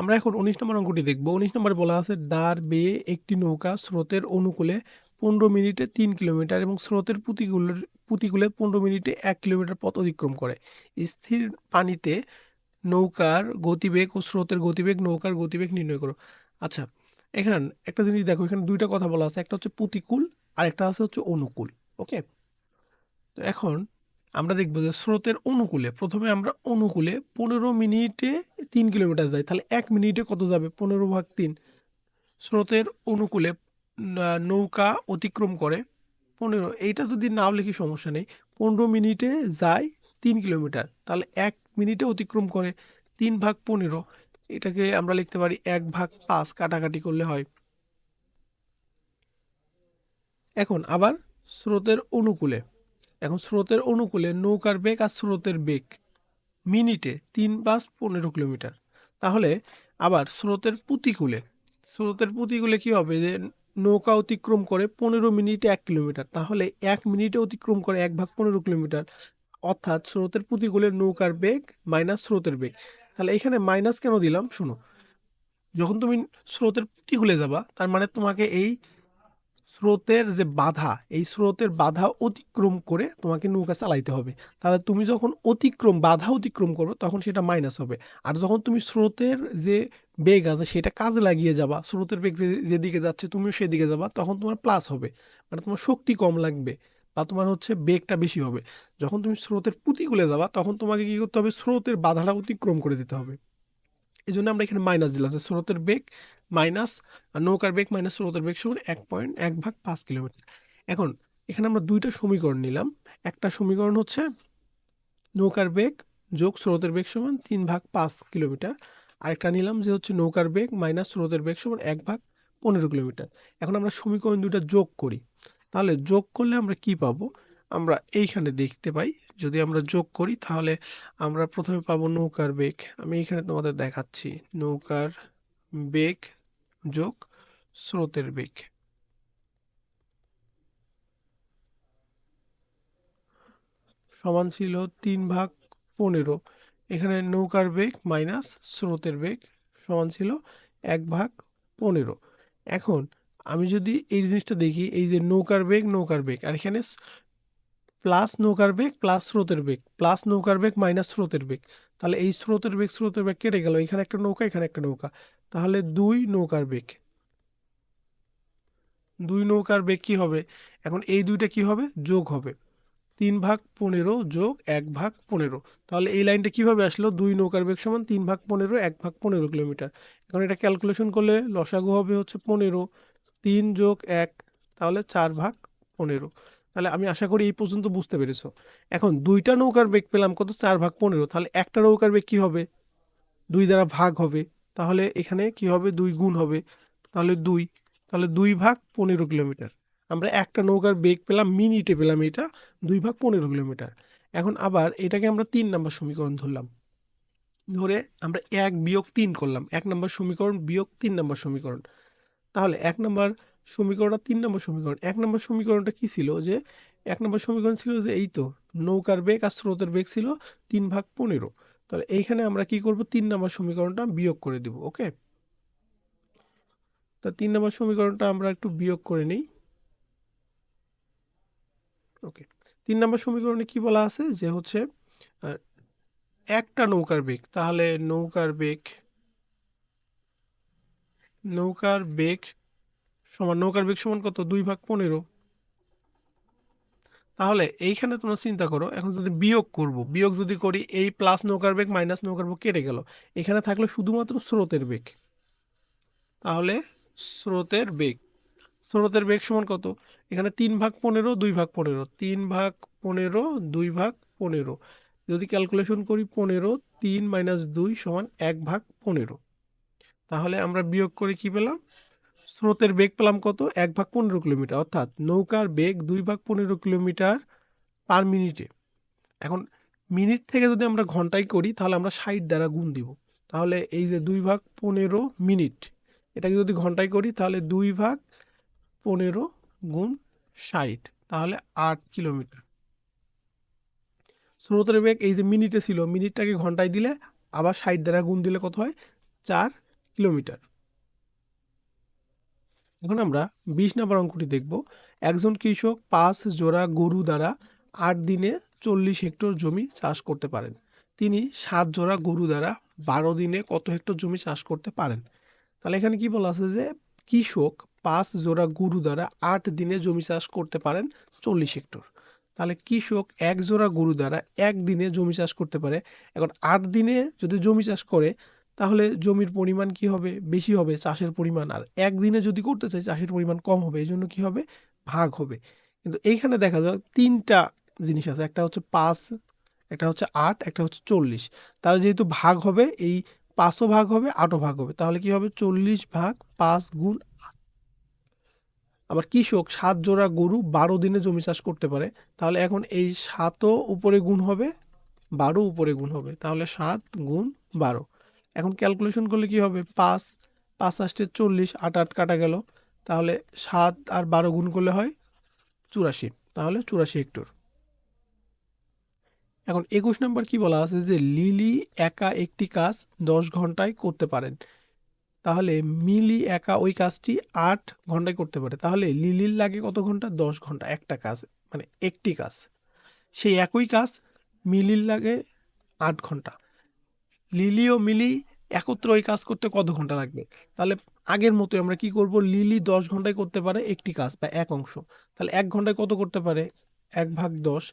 আমরা এখন উনিশ নম্বর অঙ্কটি দেখব। উনিশ নম্বরে বলা আছে দাঁড় বেয়ে একটি নৌকা স্রোতের অনুকূলে পনেরো মিনিটে তিন কিলোমিটার এবং স্রোতের প্রতিকূলের প্রতিকূলে পনেরো মিনিটে এক কিলোমিটার পথ অতিক্রম করে। স্থির পানিতে নৌকার গতিবেগ ও স্রোতের গতিবেগ, নৌকার গতিবেগ নির্ণয় করো। আচ্ছা এখান একটা জিনিস দেখো, এখানে দুইটা কথা বলা আছে, একটা হচ্ছে প্রতিকূল আর একটা আছে হচ্ছে অনুকূল, ওকে? তো এখন আমরা দেখব যে স্রোতের অনুকূলে, প্রথমে আমরা অনুকূলে পনেরো মিনিটে তিন কিলোমিটার যাই, তাহলে এক মিনিটে কত যাবে? পনেরো ভাগ তিন। স্রোতের অনুকূলে নৌকা অতিক্রম করে পনেরো। এইটা যদি নাও লিখি সমস্যা নেই, পনেরো মিনিটে যায় তিন কিলোমিটার, তাহলে এক মিনিটে অতিক্রম করে তিন ভাগ পনেরো। এটাকে আমরা লিখতে পারি এক ভাগ পাঁচ, কাটাকাটি করলে হয়। এখন আবার স্রোতের অনুকূলে। এখন স্রোতের অনুকূলে নৌকার বেগ আর স্রোতের বেগ। মিনিটে তিন পাঁচ পনেরো কিলোমিটার। তাহলে আবার স্রোতের প্রতিকূলে। স্রোতের প্রতিকূলে কি হবে যে নৌকা অতিক্রম করে পনেরো মিনিটে এক কিলোমিটার। তাহলে এক মিনিটে অতিক্রম করে এক ভাগ পনেরো কিলোমিটার। অর্থাৎ স্রোতের প্রতিকূলে নৌকার বেগ মাইনাস স্রোতের বেগ। তাহলে এখানে মাইনাস কেন দিলাম? শুনো। যখন তুমি স্রোতের প্রতিকূলে যাবা, তার মানে তোমাকে এই স্রোতের যে বাধা, এই স্রোতের বাধা অতিক্রম করে তোমাকে নৌকা চালাইতে হবে। তাহলে তুমি যখন অতিক্রম, বাধা অতিক্রম করবে, তখন সেটা মাইনাস হবে। আর যখন তুমি স্রোতের যে বেগ আছে, সেটা কাজে লাগিয়ে যাবা, স্রোতের বেগ যেদিকে যাচ্ছে, তুমিও সেদিকে যাবা, তখন তোমার প্লাস হবে। মানে তোমার শক্তি কম লাগবে বা তোমার হচ্ছে বেগটা বেশি হবে। যখন তুমি স্রোতের প্রতিকূলে যাবা, তখন তোমাকে কী করতে হবে? স্রোতের বাধাটা অতিক্রম করে যেতে হবে। এই জন্য আমরা এখানে মাইনাস দিলাম যে স্রোতের বেগ মাইনাস নৌকার বেগ মাইনাস স্রোতের বেগ সমান এক পয়েন্ট এক ভাগ পাঁচ কিলোমিটার এখন, এখানে আমরা দুইটা সমীকরণ নিলাম। একটা সমীকরণ হচ্ছে নৌকার বেগ যোগ স্রোতের বেগ সমান তিন ভাগ পাঁচ কিলোমিটার আরেকটা নিলাম যে হচ্ছে নৌকার বেগ মাইনাস স্রোতের বেগ সমান এক ভাগ পনেরো কিলোমিটার এখন আমরা সমীকরণ দুইটা যোগ করি। তাহলে যোগ করলে আমরা কি পাবো? আমরা এইখানে দেখতে পাই। যদি আমরা যোগ করি, তাহলে আমরা প্রথমে পাবো নৌকার বেগ। আমি এখানে তোমাদের দেখাচ্ছি। নৌকার বেগ যোগ স্রোতের বেগ। সমান ছিল তিন ভাগ পনেরো। এখানে নৌকার বেগ মাইনাস স্রোতের বেগ সমান ছিল এক ভাগ পনেরো। এখন আমি যদি এই জিনিসটা দেখি, এই যে নৌকার বেগ নৌকার বেগ, আর এখানে প্লাস নৌকার বেগ প্লাস স্রোতের বেগ প্লাস নৌকার বেগ মাইনাস স্রোতের বেগ। তাহলে এই স্রোতের বেগ স্রোতের বেগ কেটে গেল। এখানে একটা নৌকা, এখানে একটা নৌকা। তাহলে দুই নৌকার বেগ। দুই নৌকার বেগ কি হবে? এখন এই দুইটা কি হবে? যোগ হবে। তিন ভাগ পনেরো যোগ এক ভাগ পনেরো। তাহলে এই লাইনটা কীভাবে আসলো? দুই নৌকার বেগ সমান তিন ভাগ পনেরো, এক ভাগ পনেরো কিলোমিটার। এখন এটা ক্যালকুলেশন করলে লসাগু হবে হচ্ছে পনেরো। তিন যোগ এক, তাহলে চার ভাগ পনেরো। তাহলে আমি আশা করি এই পর্যন্ত বুঝতে পেরেছ। এখন দুইটা নৌকার বেগ পেলাম কত? চার ভাগ পনেরো। তাহলে একটা নৌকার বেগ কি হবে? দুই দ্বারা ভাগ হবে। তাহলে এখানে কি হবে? দুই গুণ হবে। তাহলে দুই। তাহলে দুই ভাগ পনেরো কিলোমিটার। আমরা একটা নৌকার বেগ পেলাম, মিনিটে পেলাম এটা, দুই ভাগ পনেরো কিলোমিটার। এখন আবার এটাকে আমরা তিন নম্বর সমীকরণ ধরলাম। ধরে আমরা এক বিয়োগ তিন করলাম। এক নম্বর সমীকরণ বিয়োগ তিন নম্বর সমীকরণ। তাহলে এক নম্বর সমীকরণ আর তিন নম্বর সমীকরণ। এক নম্বর সমীকরণটা কি ছিল যে, এক নম্বর সমীকরণ ছিল যে, এই তো, নৌকার বেগ আর স্রোতের বেগ ছিল তিন ভাগ পনেরো। তাহলে এইখানে আমরা কি করব? তিন নম্বর সমীকরণটা বিয়োগ করে দিব, ওকে? তা তিন নম্বর সমীকরণটা আমরা একটু বিয়োগ করে নিই। ওকে, তিন নম্বর সমীকরণে কি বলা আছে? যে হচ্ছে একটা নৌকার বেগ, তাহলে নৌকার বেগ নৌকার বেগ সমান নৌকার বেগ সমান কত? দুই ভাগ পনেরো। তাহলে এইখানে তোমরা চিন্তা করো, এখন যদি বিয়োগ করব, বিয়োগ যদি করি, এই প্লাস নৌকার বেগ মাইনাস নৌকার বেগ কেটে গেল। এখানে থাকল শুধুমাত্র স্রোতের বেগ। তাহলে স্রোতের বেগ। স্রোতের বেগ সমান কত? এখানে তিন ভাগ পনেরো, দুই ভাগ পনেরো। তিন ভাগ পনেরো, দুই ভাগ পনেরো। যদি ক্যালকুলেশন করি, পনেরো, তিন মাইনাস দুই সমান এক ভাগ পনেরো। তাহলে আমরা বিয়োগ করে কি পেলাম? স্রোতের বেগ পেলাম কত? এক ভাগ পনেরো কিলোমিটার, অর্থাৎ নৌকার বেগ দুই ভাগ পনেরো কিলোমিটার পার মিনিটে। এখন মিনিট থেকে যদি আমরা ঘন্টায় করি, তাহলে আমরা ষাট দ্বারা গুণ দিব। তাহলে এই যে দুই ভাগ পনেরো মিনিট, এটাকে যদি ঘন্টায় করি, তাহলে দুই ভাগ পনেরো গুণ ষাট, তাহলে আট কিলোমিটার। স্রোতের বেগ এই যে মিনিটে ছিল, মিনিটটাকে ঘন্টায় দিলে আবার ষাট দ্বারা গুণ দিলে কত হয়? চার কিলোমিটার। এখন আমরা বিশ নম্বর অঙ্কটি দেখব। একজন কৃষক পাঁচ জোড়া গরু দ্বারা আট দিনে চল্লিশ হেক্টর জমি চাষ করতে পারেন। তিনি সাত জোড়া গরু দ্বারা বারো দিনে কত হেক্টর জমি চাষ করতে পারেন? তাহলে এখানে কি বলা আছে যে কৃষক পাঁচ জোড়া গরু দ্বারা আট দিনে জমি চাষ করতে পারেন চল্লিশ হেক্টর। তাহলে কৃষক এক জোড়া গরু দ্বারা এক দিনে জমি চাষ করতে পারে। এখন আট দিনে যদি জমি চাষ করে তাহলে জমির পরিমাণ কি হবে? বেশি হবে চাষের পরিমাণ। আর একদিনে যদি করতে চাই, চাষের পরিমাণ কম হবে। এই জন্য কী হবে? ভাগ হবে। কিন্তু এইখানে দেখা যায় তিনটা জিনিস আছে। একটা হচ্ছে পাঁচ, একটা হচ্ছে আট, একটা হচ্ছে চল্লিশ। তাহলে যেহেতু ভাগ হবে, এই পাঁচও ভাগ হবে, আটও ভাগ হবে। তাহলে কি হবে? চল্লিশ ভাগ পাঁচ গুণ। আবার কৃষক সাত জোড়া গরু বারো দিনে জমি চাষ করতে পারে। তাহলে এখন এই সাতও উপরে গুণ হবে, বারো উপরে গুণ হবে। তাহলে সাত গুণ বারো। এখন ক্যালকুলেশন করলে কি হবে? পাঁচ পাঁচ আষ্টে চল্লিশ, আট আট কাটা গেল। তাহলে সাত আর বারো গুণ করলে হয় চুরাশি। তাহলে চুরাশি হেক্টর। এখন একুশ নম্বর কি বলা আছে যে লিলি একা একটি কাজ দশ ঘন্টায় করতে পারেন। তাহলে মিলি একা ওই কাজটি আট ঘন্টায় করতে পারে। তাহলে লিলির লাগে কত ঘণ্টা? দশ ঘণ্টা। একটা কাজ মানে একটি কাজ। সেই একই কাজ মিলির লাগে আট ঘণ্টা। লিলি ও মিলি একত্র ওই কাজ করতে কত ঘণ্টা লাগবে? তাহলে আগের মতো আমরা কি করব? লিলি দশ ঘন্টায় করতে পারে একটি কাজ বা এক অংশ। তাহলে এক ঘন্টায় কত করতে পারে? এক ভাগ দশ।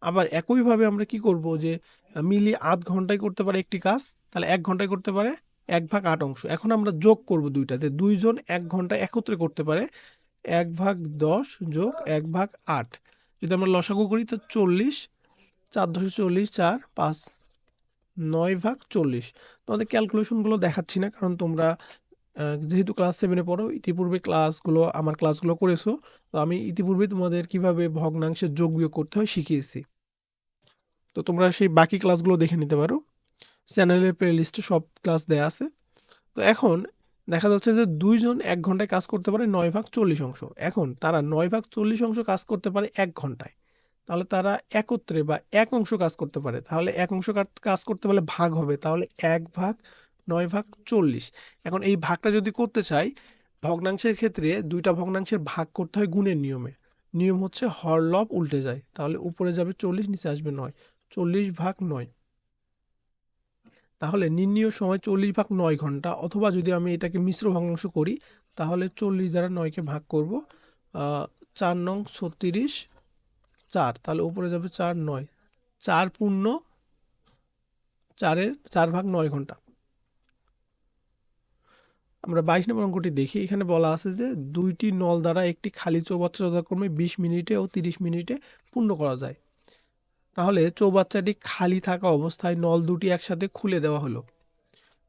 আবার একইভাবে আমরা কি করব যে, মিলি আধ ঘন্টায় করতে পারে একটি কাজ, তাহলে এক ঘন্টায় করতে পারে এক ভাগ আট অংশ। এখন আমরা যোগ করব দুইটা, যে দুইজন এক ঘণ্টা একত্রে করতে পারে এক ভাগ দশ যোগ এক ভাগ আট। যদি আমরা লসাগু করি, তো চল্লিশ, চার দশ চল্লিশ, চার, পাঁচ নয় ভাগ চল্লিশ। তোমাদের ক্যালকুলেশনগুলো দেখাচ্ছি না, কারণ তোমরা যেহেতু ক্লাস সেভেনে পড়ো, ইতিপূর্বে ক্লাসগুলো আমার ক্লাসগুলো করেছ, তো আমি ইতিপূর্বে তোমাদের কীভাবে ভগ্নাংশের যোগ বিয়োগ করতে হয় শিখিয়েছি। তো তোমরা সেই বাকি ক্লাসগুলো দেখে নিতে পারো। চ্যানেলের প্লে লিস্টে সব ক্লাস দেয়া আছে। তো এখন দেখা যাচ্ছে যে দুইজন এক ঘন্টায় কাজ করতে পারে নয় ভাগ চল্লিশ অংশ। এখন তারা নয় ভাগ চল্লিশ অংশ কাজ করতে পারে এক ঘন্টায়। তাহলে তারা একত্রে বা এক অংশ কাজ করতে পারে। তাহলে এক অংশ কাজ করতে পারলে ভাগ হবে। তাহলে এক ভাগ, নয় ভাগ, চল্লিশ। এখন এই ভাগটা যদি করতে চাই, ভগ্নাংশের ক্ষেত্রে দুইটা ভগ্নাংশের ভাগ করতে হয় গুণের নিয়মে। নিয়ম হচ্ছে হরলব উল্টে যায়। তাহলে উপরে যাবে চল্লিশ, নিচে আসবে নয়। চল্লিশ ভাগ নয়। তাহলে নির্ণীয় সময় চল্লিশ ভাগ নয় ঘণ্টা। অথবা যদি আমি এটাকে মিশ্র ভগ্নাংশ করি, তাহলে চল্লিশ দ্বারা নয়কে ভাগ করব চার নং ছত্রিশ চার, তাহলে উপরে যাবে চার নয়। চার পূর্ণ চারের চার ভাগ নয় ঘণ্টা। আমরা বাইশ নম্বর অঙ্কটি দেখি। এখানে বলা আছে যে দুইটি নল দ্বারা একটি খালি চৌবাচ্চা যথাক্রমে বিশ মিনিটে ও তিরিশ মিনিটে পূর্ণ করা যায়। তাহলে চৌবাচ্চাটি খালি থাকা অবস্থায় নল দুটি একসাথে খুলে দেওয়া হলো।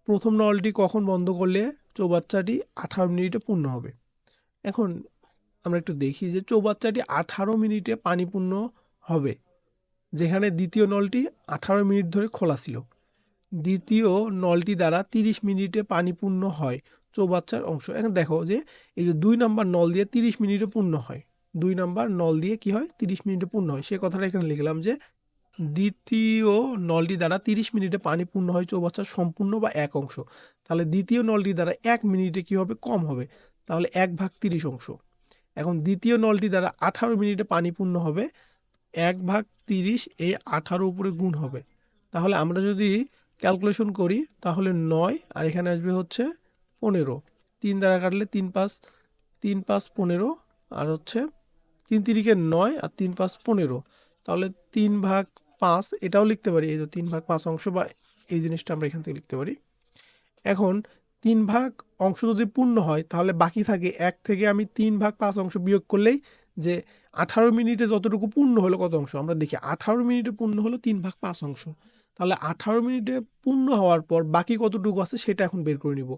প্রথম নলটি কখন বন্ধ করলে চৌবাচ্চাটি আঠারো মিনিটে পূর্ণ হবে? এখন আমরা একটু দেখি যে চৌবাচ্চাটি আঠারো মিনিটে পানিপূর্ণ হবে, যেখানে দ্বিতীয় নলটি আঠারো মিনিট ধরে খোলা ছিল। দ্বিতীয় নলটি দ্বারা তিরিশ মিনিটে পানি পূর্ণ হয় চৌবাচ্চার অংশ। এখন দেখো যে এই যে দুই নাম্বার নল দিয়ে তিরিশ মিনিটে পূর্ণ হয়, দুই নাম্বার নল দিয়ে কি হয়? তিরিশ মিনিটে পূর্ণ হয়। সে কথাটা এখানে লিখলাম যে দ্বিতীয় নলটি দ্বারা তিরিশ মিনিটে পানি পূর্ণ হয় চৌবাচ্চার সম্পূর্ণ বা এক অংশ। তাহলে দ্বিতীয় নলটি দ্বারা এক মিনিটে কি হবে? কম হবে। তাহলে এক ভাগ তিরিশ অংশ। এখন দ্বিতীয় নলটি দ্বারা আঠারো মিনিটে পানি পূর্ণ হবে, এক ভাগ তিরিশ এই আঠারো উপরে গুণ হবে। তাহলে আমরা যদি ক্যালকুলেশন করি, তাহলে নয় আর এখানে আসবে হচ্ছে পনেরো। তিন দ্বারা কাটলে তিন পাঁচ তিন পাঁচ পনেরো আর হচ্ছে তিন তিরিকে নয় আর তিন পাঁচ পনেরো। তাহলে তিন ভাগ পাঁচ, এটাও লিখতে পারি, এই যে তিন ভাগ পাঁচ অংশ বা এই জিনিসটা আমরা এখান থেকে লিখতে পারি। এখন তিন ভাগ অংশ যদি পূর্ণ হয়, তাহলে বাকি থাকে এক থেকে আমি তিন ভাগ পাঁচ অংশ বিয়োগ করলেই যে আঠারো মিনিটে যতটুকু পূর্ণ হলো কত অংশ? আমরা দেখি আঠারো মিনিটে পূর্ণ হলো তিন ভাগ পাঁচ অংশ। তাহলে আঠারো মিনিটে পূর্ণ হওয়ার পর বাকি কতটুকু আছে সেটা এখন বের করে নিব।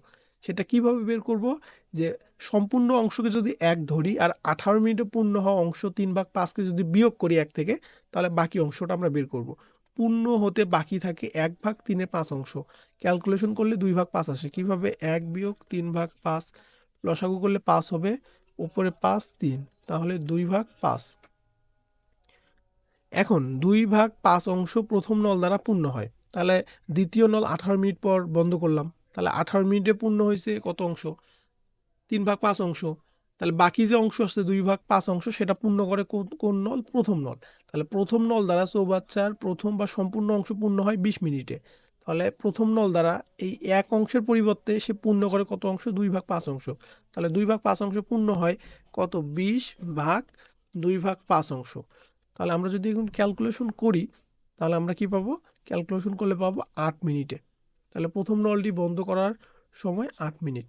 সেটা কীভাবে বের করব? যে সম্পূর্ণ অংশকে যদি এক ধরি আর আঠারো মিনিটে পূর্ণ হওয়া অংশ তিন ভাগ পাঁচকে যদি বিয়োগ করি এক থেকে, তাহলে বাকি অংশটা আমরা বের করব। পূর্ণ হতে বাকি থাকে এক ভাগ তিনের পাঁচ অংশ। ক্যালকুলেশন করলে দুই ভাগ পাঁচ আসে। কীভাবে এক বিয়োগ তিন ভাগ পাঁচ? লসাগু করলে পাঁচ হবে, উপরে পাঁচ তিন, তাহলে দুই ভাগ পাঁচ। এখন দুই ভাগ পাঁচ অংশ প্রথম নল দ্বারা পূর্ণ হয়। তাহলে দ্বিতীয় নল আঠারো মিনিট পর বন্ধ করলাম। তাহলে আঠারো মিনিটে পূর্ণ হয়েছে কত অংশ? তিন ভাগ পাঁচ অংশ। তাহলে বাকি যে অংশ আছে দুই ভাগ পাঁচ অংশ, সেটা পূর্ণ করে কোন- নল? প্রথম নল। তাহলে প্রথম নল দ্বারা চৌবাচ্চার প্রথম বা সম্পূর্ণ অংশ পূর্ণ হয় বিশ মিনিটে। তাহলে প্রথম নল দ্বারা এই এক অংশের পরিবর্তে সে পূর্ণ করে কত অংশ? দুই ভাগ পাঁচ অংশ। তাহলে দুই ভাগ পাঁচ অংশ পূর্ণ হয় কত? বিশ ভাগ দুই ভাগ পাঁচ অংশ। তাহলে আমরা যদি এখন ক্যালকুলেশন করি, তাহলে আমরা কি পাবো? ক্যালকুলেশন করলে পাবো আট মিনিটে। তাহলে প্রথম নলটি বন্ধ করার সময় আট মিনিট।